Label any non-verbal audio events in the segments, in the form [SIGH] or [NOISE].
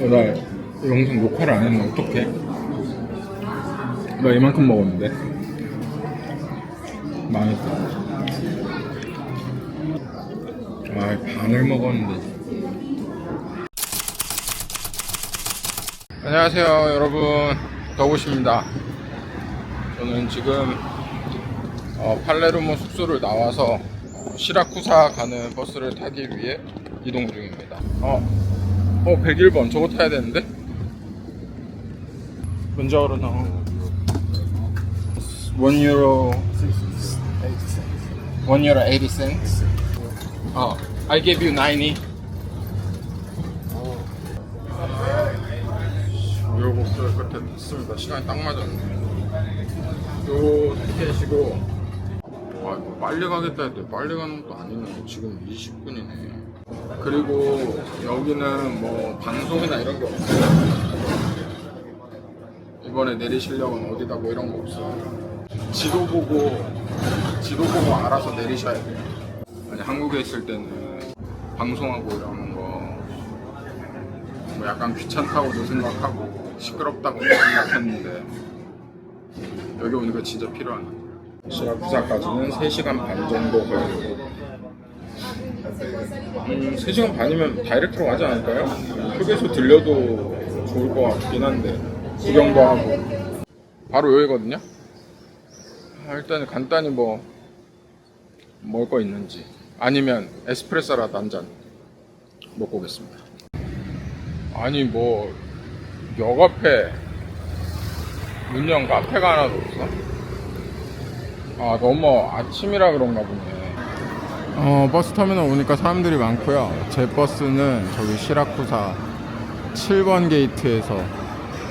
어, 나 영상 녹화를 안 했나? 어떡해? 나 이만큼 먹었는데. 망했다. 아 반을 먹었는데. 안녕하세요 여러분. 더우십니다. 저는 지금 어, 팔레르모 숙소를 나와서 어, 시라쿠사 가는 버스를 타기 위해 이동 중입니다. 어, 어 101번. 저거 타야 되는데? 문자로 나와 1 유로. 1 유로 80 cents 어 I gave you 90 요거스를 그렇게 탔습니다. 시간이 딱 맞았네. 요 티켓이고. 아 이거 빨리 가겠다 했더니 빨리 가는 것도 아니네. 지금 20분이네 그리고 여기는 뭐 방송이나 이런 게 없어요. 이번에 역은 어디다 뭐 이런 거 없어요 지도 보고 지도 보고 알아서 내리셔야 돼요. 아니 한국에 있을 때는 방송하고 이러는 거 뭐 약간 귀찮다고도 생각하고 시끄럽다고 생각했는데 여기 오니까 진짜 필요하네. 시라쿠사까지는 3시간 반 정도 걸리고 음, 3시간 반이면 다이렉트로 가지 않을까요? 휴게소 들려도 좋을 것 같긴 한데 구경도 하고 바로 여기거든요 아, 일단 간단히 뭐 먹을 거 있는지 아니면 에스프레소라도 한 잔 먹고 오겠습니다 아니 뭐 역 앞에 문연 카페가 하나도 없어? 아 너무 아침이라 그런가 보네 어 버스 터미널 오니까 사람들이 많고요 제 버스는 저기 시라쿠사 7번 게이트에서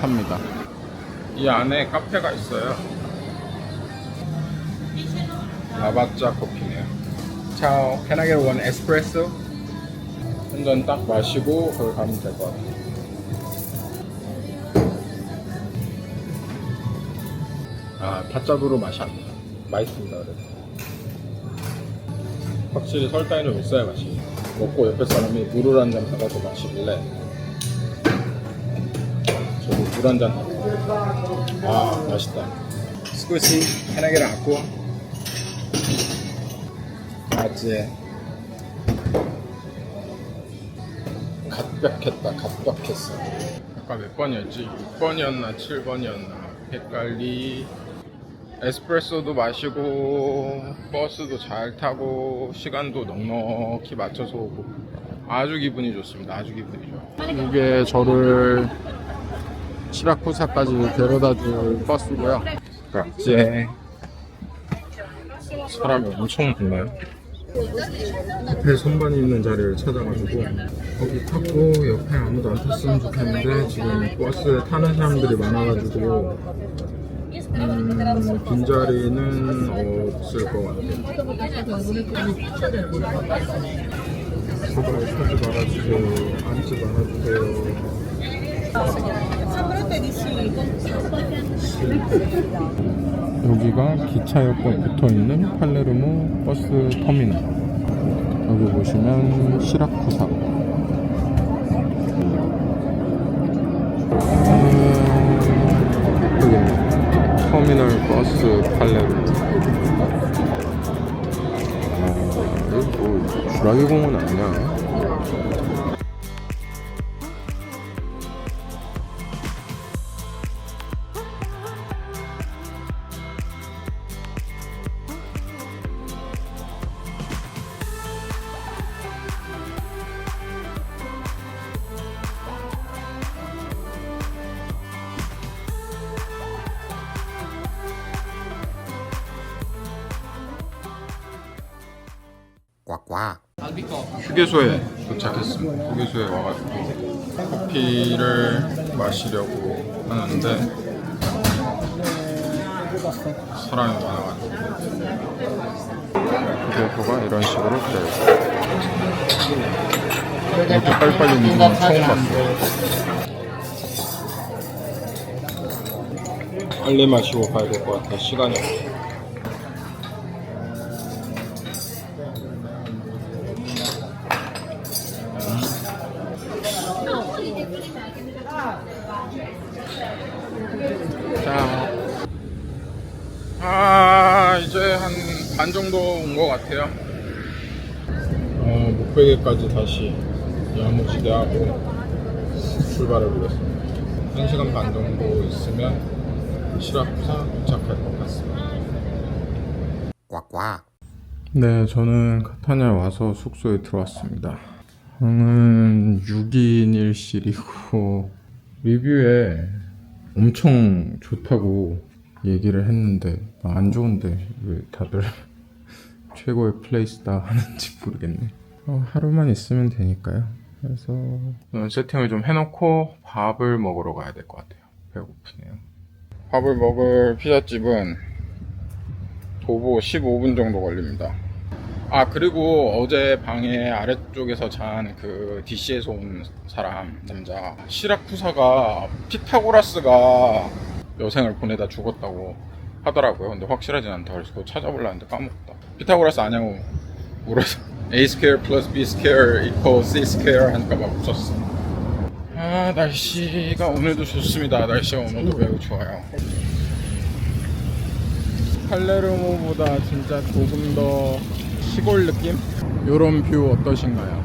탑니다 이 안에 카페가 있어요 라바짜 커피네요 차오 can I get one espresso? 한 잔 딱 마시고 거기 가면 될 것 같아요 아, 타짜도로 맛이 안 나요. 맛있습니다, 그래도. 확실히 설탕이 좀 있어야 맛이. 먹고 옆에 사람이 물을 한 잔 받아서 마시길래. 저도 물 한 잔. 아, 맛있다. 스쿠시, 캐나게랑 아쿠아. 맞지? 갓벽했다, 갓벽했어. 아까 몇 번이었지? 6번이었나, 7번이었나. 헷갈리. 에스프레소도 마시고 버스도 잘 타고 시간도 넉넉히 맞춰서 오고 아주 기분이 좋습니다. 아주 기분이 좋아. 이게 저를 시라쿠사까지 데려다 줄 버스고요. 각제 사람이 엄청 많나요? 앞에 선반이 있는 자리를 찾아가지고 거기 탔고 옆에 아무도 안 탔으면 좋겠는데 지금 버스에 타는 사람들이 많아가지고 음, 빈자리는 없을 것 같아요. 제발 타지 말아주세요. 앉지 말아주세요. 여기가 기차역과 붙어있는 팔레르모 버스 터미널. 여기 보시면 시라쿠사. 버스 팔레르모. 아, 여기 뭐 주라기 공원 아니야? 꽉꽉. 휴게소에 도착했습니다. 휴게소에 와가지고 커피를 마시려고 하는데 사람이 많아가지고 휴게소가 이런 식으로 되어 있어요. 이렇게 빨리빨리 움직이는 건 처음 봤어요. 빨리 마시고 가야 될 것 같아. 시간이 없어. 온 것 같아요. 어, 목베개까지 다시 야무지게하고 출발해 보겠습니다. 1시간 반 정도 있으면 시라쿠사 도착할 것 같습니다. 꽉꽉. 네, 저는 카타냐에 와서 숙소에 들어왔습니다. 저는 6인 1실이고 리뷰에 엄청 좋다고 얘기를 했는데 안 좋은데 왜 다들 최고의 플레이스다 하는지 모르겠네. 어, 하루만 있으면 되니까요. 그래서 오늘 세팅을 좀 해놓고 밥을 먹으러 가야 될 것 같아요. 배고프네요. 밥을 먹을 피자집은 도보 15분 정도 걸립니다. 아 그리고 어제 방에 아래쪽에서 잔 그 DC에서 온 사람 남자 시라쿠사가 피타고라스가 여생을 보내다 죽었다고 하더라고요. 근데 확실하진 않다 그래서 그거 찾아보려 했는데 까먹었다. 피타고라스 아냐고 물어서 A square plus B square equals C square 하니까 막 웃었어. 아 날씨가 오늘도 좋습니다. 날씨가 오늘도 매우 좋아요. 팔레르모보다 진짜 조금 더 시골 느낌? 요런 뷰 어떠신가요?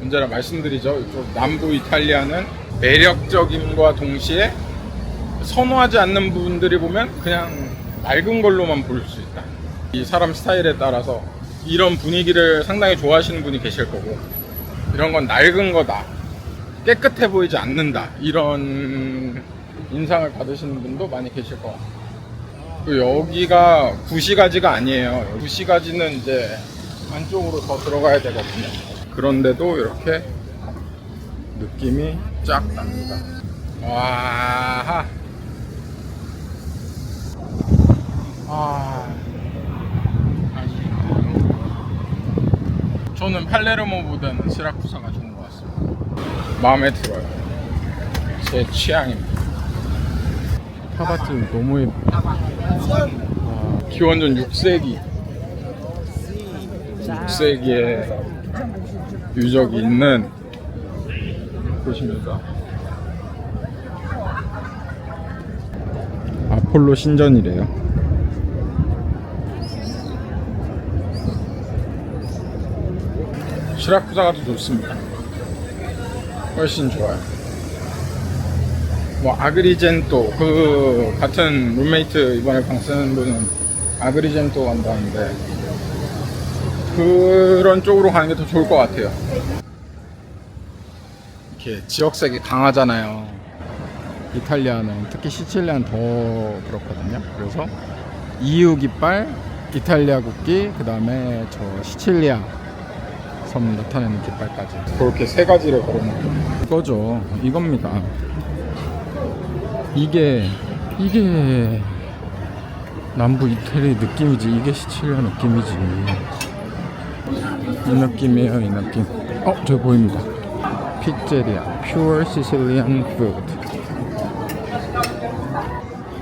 언제나 말씀드리죠. 이쪽 남부 이탈리아는 매력적임과 동시에 선호하지 않는 분들이 보면 그냥 맑은 걸로만 볼 수 있다. 이 사람 스타일에 따라서 이런 분위기를 상당히 좋아하시는 분이 계실 거고 이런 건 낡은 거다. 깨끗해 보이지 않는다. 이런 인상을 받으시는 분도 많이 계실 것 같아요. 그 여기가 구시가지가 아니에요. 구시가지는 이제 안쪽으로 더 들어가야 되거든요. 그런데도 이렇게 느낌이 쫙 납니다. 와. 아. 저는 팔레르모보다는 시라쿠사가 좋은 것 같습니다. 마음에 들어요. 제 취향입니다. 타바집 너무 예뻐. 와, 기원전 6세기. 6세기에 유적이 있는 곳입니다. 아폴로 신전이래요. 시라쿠사가 더 좋습니다. 훨씬 좋아요. 뭐 아그리젠토 그 같은 룸메이트 이번에 방 쓰는 분은 아그리젠토 간다는데 그런 쪽으로 가는 게 더 좋을 것 같아요. 이렇게 지역색이 강하잖아요. 이탈리아는 특히 시칠리아는 더 그렇거든요. 그래서 EU 깃발, 이탈리아 국기, 그 다음에 저 시칠리아 섬 나타내는 깃발까지. 그렇게 세 가지를 걸어놓은 이거죠. 이겁니다. 이게 이게 남부 이태리 느낌이지. 이게 시칠리아 느낌이지. 이 느낌이에요 이 느낌. 어 저기 보입니다. 피제리아 Pure Sicilian Food.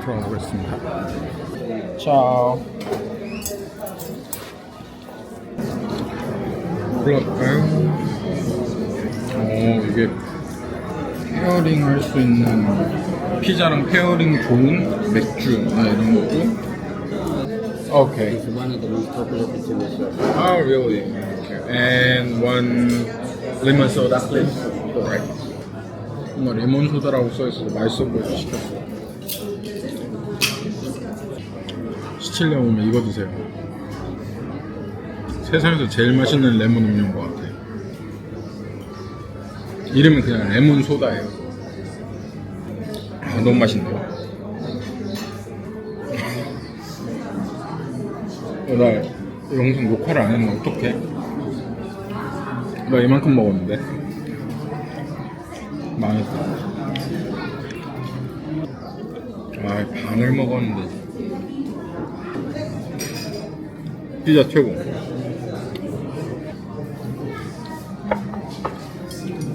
들어가 보겠습니다. 자 어 이게 페어링 할 수 있는 피자랑 페어링 좋은 맥주 아 이런 것도 오케이 shop. Oh, really? Okay. And one lemon soda, please. Right. 뭔가 레몬 소다라고 써있어서 맛있어 보여서 시켰어. 시칠리아 오면 이거 드세요. 세상에서 제일 맛있는 레몬 음료인 것 같아. 이름은 그냥 레몬 소다예요. 아, 너무 맛있네요. 어, 나 영상 녹화를 안 했나 어떡해? 나 이만큼 먹었는데 망했다 아 반을 먹었는데 피자 최고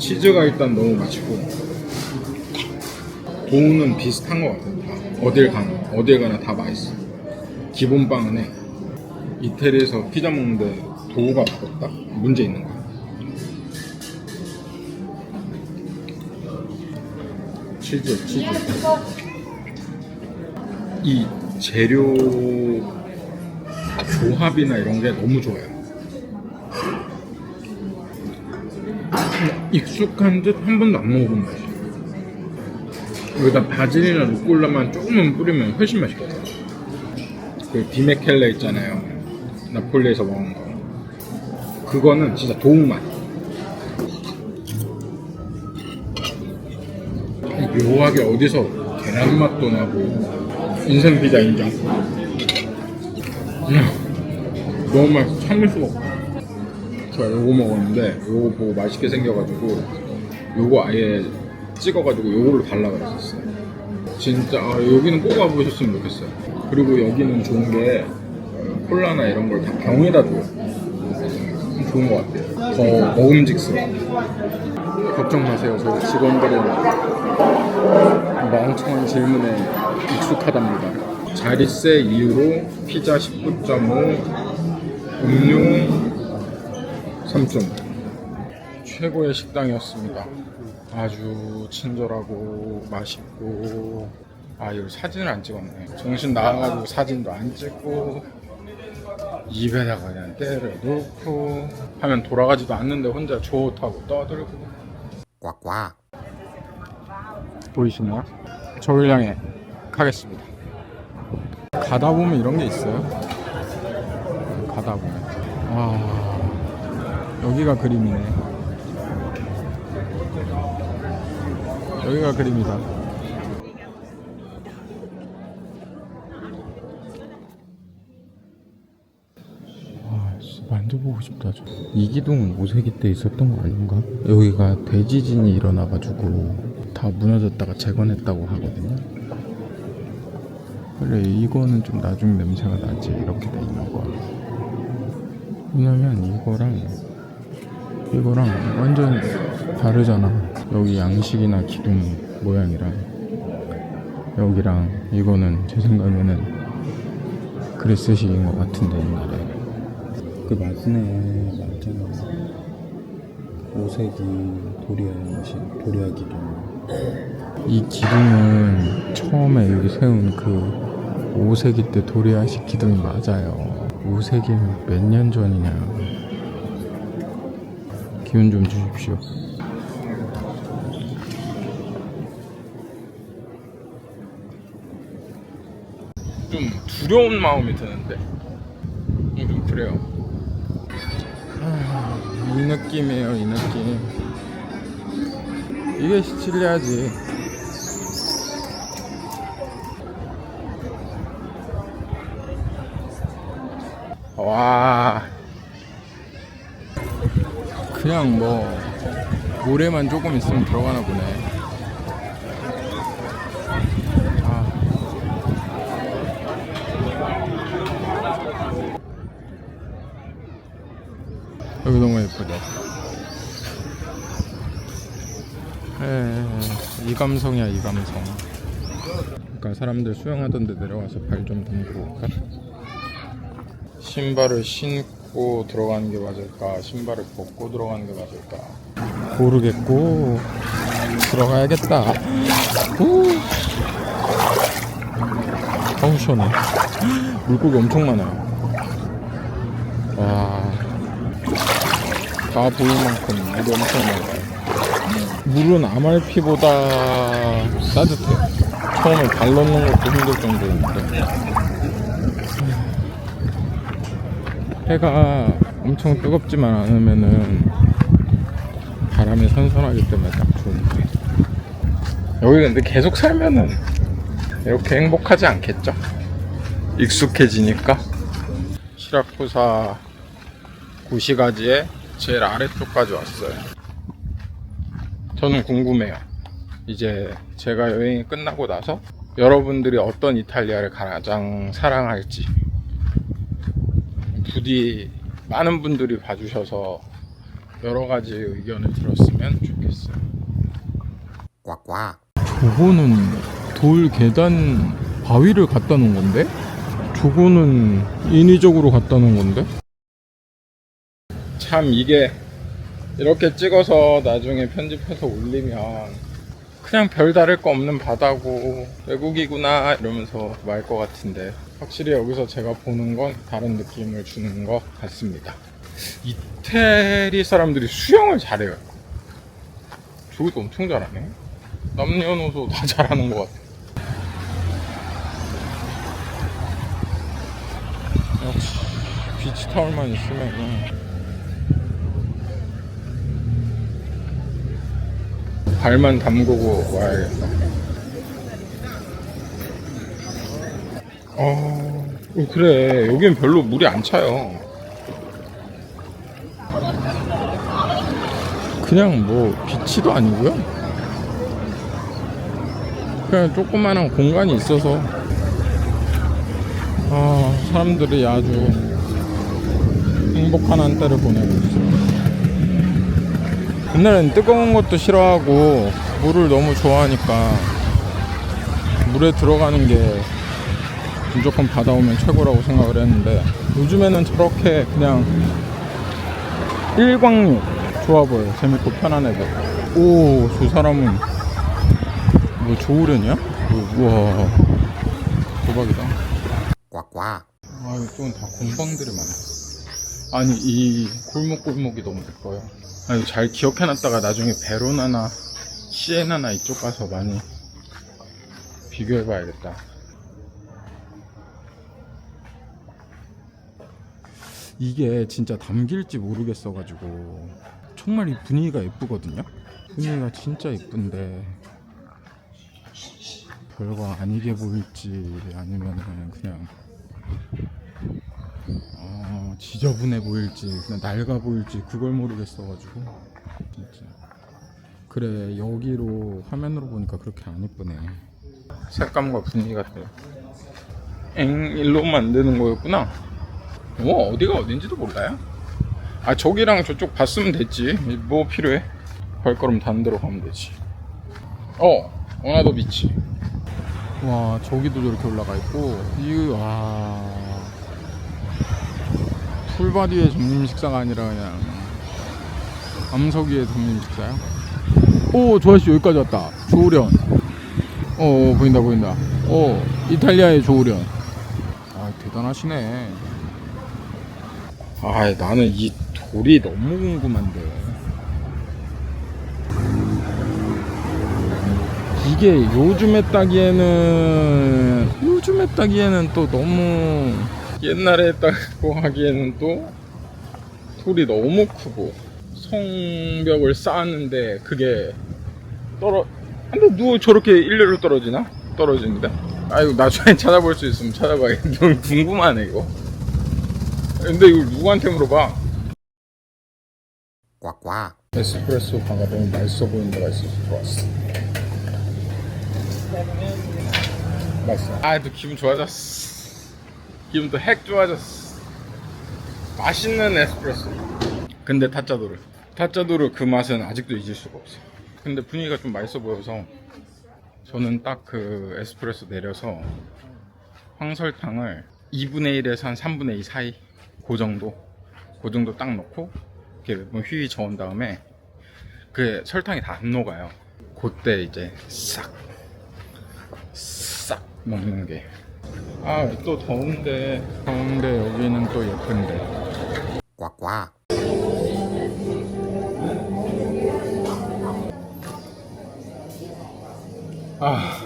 치즈가 일단 너무 맛있고 도우는 비슷한 것 같아 다 어딜 가나 어딜 가나 다 맛있어 기본 빵은 해 이태리에서 피자 먹는데 도우가 바뀌었다? 문제 있는 거야. 치즈, 치즈. 이 재료 조합이나 이런 게 너무 좋아요. 익숙한 듯 한 번도 안 먹어본 맛이에요. 여기다 바질이나 루꼴라만 조금만 뿌리면 훨씬 맛있겠다. 그 비메켈레 있잖아요. 나폴리에서 먹은 거. 그거는 진짜 도우 맛. 묘하게 어디서 계란 맛도 나고 인생 피자 인정. 음, 너무 맛있어. 참을 수가 없어. 제가 요거 먹었는데 요거 보고 맛있게 생겨가지고 요거 아예 찍어가지고 요걸로 달라 그랬었어요. 진짜 아, 여기는 꼭 와보셨으면 좋겠어요. 그리고 여기는 좋은 게 어, 콜라나 이런 걸 다 병에다 줘요. 좋은 것 같아요. 더 먹음직스러워. 걱정 마세요. 저희 직원들은 멍청한 질문에 익숙하답니다. 자릿세 이후로 피자 19.5, 음료 3점. 최고의 식당이었습니다. 아주 친절하고 맛있고 아 이거 사진을 안 찍었네. 정신 나가가지고 사진도 안 찍고 입에다가 그냥 때려 넣고 하면 돌아가지도 않는데 혼자 좋다고 떠들고 꽉꽉. 보이시나요? 저를 향해 가겠습니다. 가다 보면 이런 게 있어요. 가다 보면. 아, 여기가 그림이네. 여기가 그림이다. 아, 만져보고 싶다. 저. 이 기둥은 오세기 때 있었던 거 아닌가? 여기가 대지진이 일어나가지고 다 무너졌다가 재건했다고 하거든요. 그래, 이거는 좀 나중 냄새가 나지. 이렇게 돼 있는 거. 왜냐면 이거랑 이거랑 완전 다르잖아. 여기 양식이나 기둥 모양이랑 여기랑 이거는 제 생각에는 그레스식인 것 같은데 옛날에. 그 맞네 맞잖아 오색이 도리아 양식 도리아 기둥 이 기둥은 처음에 여기 세운 그 오색이 때 도리아식 기둥이 맞아요 오색이 몇년 전이냐 기운 좀 주십시오 좀 두려운 마음이 드는데 좀 그래요 아, 이 느낌이에요, 이 느낌. 이게 시칠리아지. 와. 그냥 뭐, 모래만 조금 있으면 들어가나 보네. 아. 여기 너무 예쁘죠? 에, 이 감성이야 이 감성 그러니까 사람들 수영하던 데 내려와서 발 좀 담고 올까? 신발을 신고 들어가는 게 맞을까? 신발을 벗고 들어가는 게 맞을까? 모르겠고 들어가야겠다 후. 어우 시원해 물고기 엄청 많아요 와 다 보일 만큼 물이 엄청 많아요. 물은 아말피보다 따뜻해요. 처음에 발 넣는 것도 힘들 정도인데. 해가 엄청 뜨겁지만 않으면은 바람이 선선하기 때문에 딱 좋은데. 여기 근데 계속 살면은 이렇게 행복하지 않겠죠? 익숙해지니까. 시라쿠사 구시가지의 제일 아래쪽까지 왔어요. 저는 궁금해요. 이제 제가 여행이 끝나고 나서 여러분들이 어떤 이탈리아를 가장 사랑할지 부디 많은 분들이 봐주셔서 여러 가지 의견을 들었으면 좋겠어요. 꽉꽉. 저거는 돌 계단 바위를 갖다 놓은 건데? 저거는 인위적으로 갖다 놓은 건데? 참 이게 이렇게 찍어서 나중에 편집해서 올리면 그냥 별 다를 거 없는 바다고 외국이구나 이러면서 말 것 같은데 확실히 여기서 제가 보는 건 다른 느낌을 주는 것 같습니다. 이태리 사람들이 수영을 잘해요. 저기도 엄청 잘하네. 남녀노소 다 잘하는 것 같아. 역시 비치 타올만 있으면 발만 담그고 와야겠다. 어, 어, 그래. 여긴 별로 물이 안 차요. 그냥 뭐 비치도 아니고요. 그냥 조그마한 공간이 있어서 아, 사람들이 아주 행복한 한때를 보내고 있어요. 옛날엔 뜨거운 것도 싫어하고 물을 너무 좋아하니까 물에 들어가는 게 무조건 바다 오면 최고라고 생각을 했는데 요즘에는 저렇게 그냥 일광욕 좋아 보여 재밌고 편안해 보여 오저 사람은 뭐 조우련이야? 뭐, 우와. 대박이다. 꽉꽉. 아 이쪽은 다 공방들이 많아. 아니 이 골목골목이 너무 예뻐요. 아니 잘 기억해놨다가 나중에 베로나나 시에나나 이쪽 가서 많이 비교해봐야겠다 이게 진짜 담길지 모르겠어가지고 정말 이 분위기가 예쁘거든요? 분위기가 진짜 예쁜데 별거 아니게 보일지 아니면은 그냥 어, 지저분해 보일지 그냥 낡아 보일지 그걸 모르겠어가지고 진짜. 그래 여기로 화면으로 보니까 그렇게 안 이쁘네. 색감과 분위기가 엥 일로 만드는 거였구나 뭐 어디가 어딘지도 몰라요 아 저기랑 저쪽 봤으면 됐지 뭐 필요해 발걸음 데로 가면 되지 어 어나더 비치 와 저기도 저렇게 올라가 있고 이와 풀바디의 점심 식사가 아니라 그냥 암석 위의 점심 식사요? 오, 저 아저씨 여기까지 왔다. 조우련. 어, 어, 보인다, 보인다. 어, 이탈리아의 조우련. 아, 대단하시네. 아, 나는 이 돌이 너무 궁금한데. 이게 요즘에 따기에는 요즘에 따기에는 또 너무 옛날에 따고 하기에는 또 돌이 너무 크고 성벽을 쌓았는데 그게 떨어 근데 누가 저렇게 일렬로 떨어지나? 떨어지는데? 아이고 나중에 [LAUGHS] 찾아볼 수 있으면 찾아봐야겠다 너무 궁금하네 이거 근데 이걸 누구한테 물어봐 꽉꽉 에스프레소 바가 너무 맛있어 보이는 데가 있어서 좋았어. 맛있어. 아, 또 기분 좋아졌어. 기분도 핵 좋아졌어. 맛있는 에스프레소. 근데 타짜도르. 타짜도르 그 맛은 아직도 잊을 수가 없어. 근데 분위기가 좀 맛있어 보여서 저는 딱 그 에스프레소 내려서 황설탕을 2분의 1에서 한 3분의 2 사이 그 정도 그 정도 딱 넣고 이렇게 뭐 휘휘 저은 다음에 그 설탕이 다 안 녹아요. 그때 이제 싹, 싹 먹는 게. 아, 또 더운데. 더운데 여기는 또 예쁜데. 꽉꽉 아,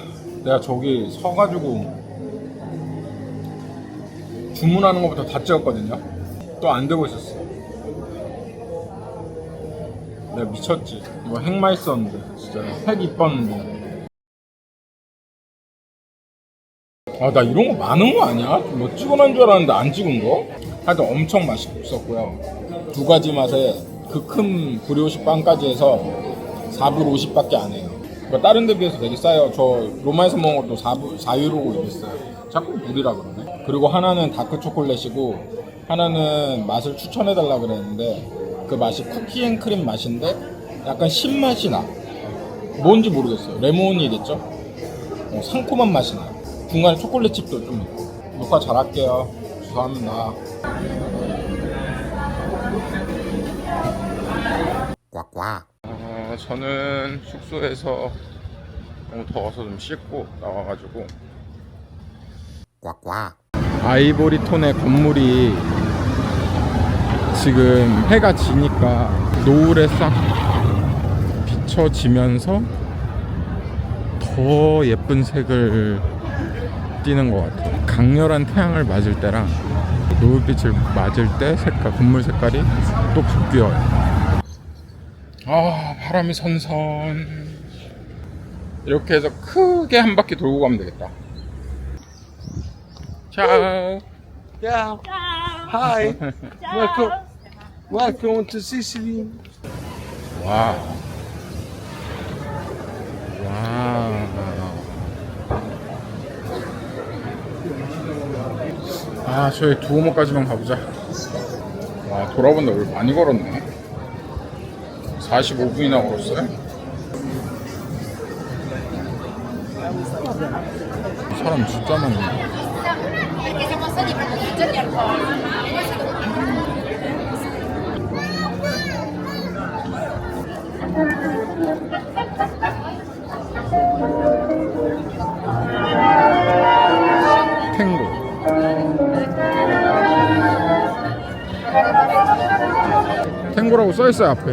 내가 저기 서가지고 주문하는 것부터 다 찍었거든요. 또 안 되고 있었어. 내가 미쳤지. 이거 핵 맛있었는데, 진짜 핵 이뻤는데. 아, 나 이런 거 많은 거 아니야? 뭐 찍어놓은 줄 알았는데 안 찍은 거? 하여튼 엄청 맛있었고요. 두 가지 맛에 그 큰 브리오시 빵까지 해서 4불 50밖에 안 해요. 그러니까 다른 데 비해서 되게 싸요. 저 로마에서 먹은 것도 4불, 4유로고 이랬어요. 자꾸 물이라 그러네. 그리고 하나는 다크 초콜릿이고 하나는 맛을 추천해 달라 그랬는데 그 맛이 쿠키 앤 크림 맛인데 약간 신맛이 나. 뭔지 모르겠어요. 레몬이겠죠? 어, 상콤한 맛이 나요. 중간에 초콜릿 칩도 좀 있고. 녹화 잘할게요. 죄송합니다. 꽉꽉 어, 저는 숙소에서 너무 더워서 좀 씻고 나와가지고 꽉꽉 아이보리 톤의 건물이 지금 해가 지니까 노을에 싹 비춰지면서 더 예쁜 색을 띠는 것 같아요. 강렬한 태양을 맞을 때랑 노을빛을 맞을 때 색깔, 건물 색깔이 또 바뀌어요. 아, 바람이 선선. 이렇게 해서 크게 한 바퀴 돌고 가면 되겠다. 차오. Yeah. Hi. Welcome. Welcome to Sicily. 와. 와. 아, 저희 두오모까지만 가보자. 와, 돌아본다. 우리 많이 걸었네. 45분이나 걸었어요? 사람 진짜 많네. 탱고. 탱고라고 써있어요 앞에.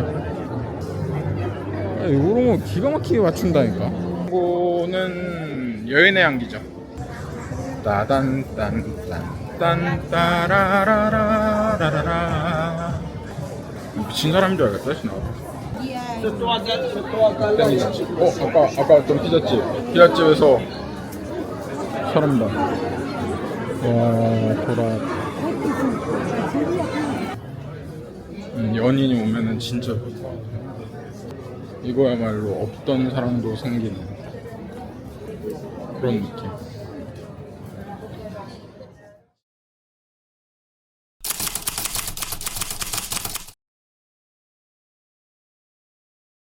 아, 이런 거 기가 막히게 맞춘다니까. 탱고는 여인의 향기죠. 따단딴딴딴 따라라라라라라. 미친 사람인 줄 알겠다 지나. 땡이지. 어 아까 아까 어떤 피자집 피자집에서 사람다. 와 돌아. 음, 연인이 오면은 진짜 같아. 이거야말로 없던 사랑도 생기는 그런 느낌.